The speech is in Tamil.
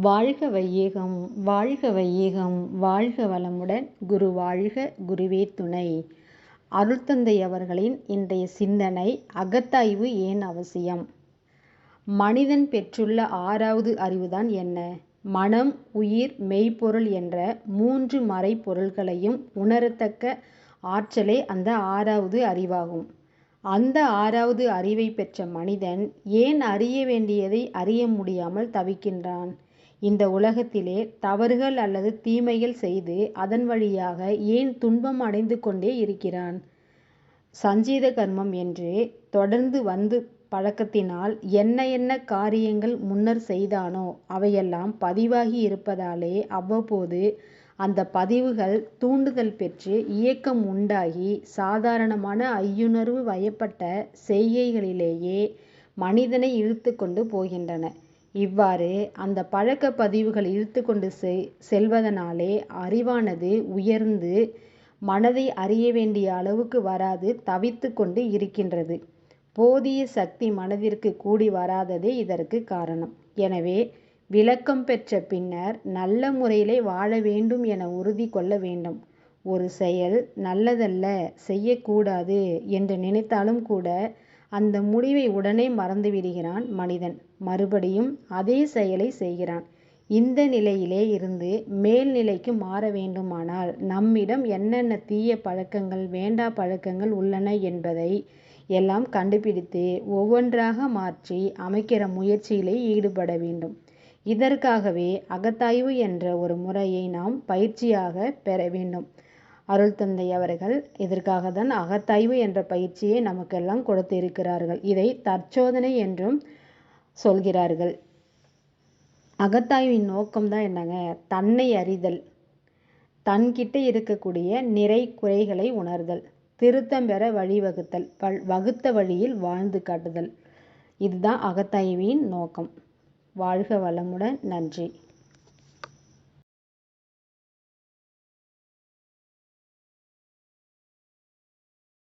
வாழ்க வையகம் வாழ்க வையகம் வாழ்க வளமுடன் குரு வாழ்க குருவே துணை. அருள்தந்தை அவர்களின் இன்றைய சிந்தனை அகத்தாய்வு ஏன் அவசியம்? மனிதன் பெற்றுள்ள ஆறாவது அறிவுதான் என்ன? மனம் உயிர் மெய்ப்பொருள் என்ற மூன்று மறைப்பொருள்களையும் உணரத்தக்க ஆற்றலே அந்த ஆறாவது அறிவாகும். அந்த ஆறாவது அறிவை பெற்ற மனிதன் ஏன் அறிய வேண்டியதை அறிய முடியாமல் தவிக்கின்றான்? இந்த உலகத்திலே தவறுகள் அல்லது தீமைகள் செய்து அதன் வழியாக ஏன் துன்பம் அடைந்து கொண்டே இருக்கிறான்? சஞ்சீத கர்மம் என்று தொடர்ந்து வந்து பழக்கத்தினால் என்ன என்ன காரியங்கள் முன்னர் செய்தானோ அவையெல்லாம் பதிவாகி இருப்பதாலே அவ்வப்போது அந்த பதிவுகள் தூண்டுதல் பெற்று இயக்கம் உண்டாகி சாதாரணமான ஐயுணர்வு வயப்பட்ட செய்கைகளிலேயே மனிதனை இழுத்து கொண்டு போகின்றன. இவ்வாறு அந்த பழக்க பதிவுகள் இழுத்து கொண்டு செல்வதனாலே அறிவானது உயர்ந்து மனதை அறிய வேண்டிய அளவுக்கு வராது தவித்து கொண்டு இருக்கின்றது. போதிய சக்தி மனதிற்கு கூடி வராததே இதற்கு காரணம். எனவே விளக்கம் பெற்ற பின்னர் நல்ல முறையிலே வாழ வேண்டும் என உறுதி கொள்ள வேண்டும். ஒரு செயல் நல்லதல்ல செய்யக்கூடாது என்று நினைத்தாலும் கூட அந்த முடிவை உடனே மறந்துவிடுகிறான் மனிதன். மறுபடியும் அதே செயலை செய்கிறான். இந்த நிலையிலே இருந்து மேல்நிலைக்கு மாற வேண்டுமானால் நம்மிடம் என்னென்ன தீய பழக்கங்கள் வேண்டா பழக்கங்கள் உள்ளன என்பதை எல்லாம் கண்டுபிடித்து ஒவ்வொன்றாக மாற்றி அமைக்கிற முயற்சியிலே ஈடுபட வேண்டும். இதற்காகவே அகத்தாய்வு என்ற ஒரு முறையை நாம் பயிற்சியாக பெற வேண்டும். அருள் தந்தை அவர்கள் இதற்காக தான் அகத்தாய்வு என்ற பயிற்சியை நமக்கெல்லாம் கொடுத்து இருக்கிறார்கள் இதை தற்சோதனை என்றும் சொல்கிறார்கள். அகத்தாய்வின் நோக்கம் தான் என்னங்க? தன்னை அறிதல். தன்கிட்ட இருக்கக்கூடிய நிறை குறைகளை உணர்தல். திருத்தம் பெற வழிவகுத்தல். வகுத்த வழியில் வாழ்ந்து காட்டுதல். இதுதான் அகத்தாய்வின் நோக்கம். வாழ்க வளமுடன். நன்றி.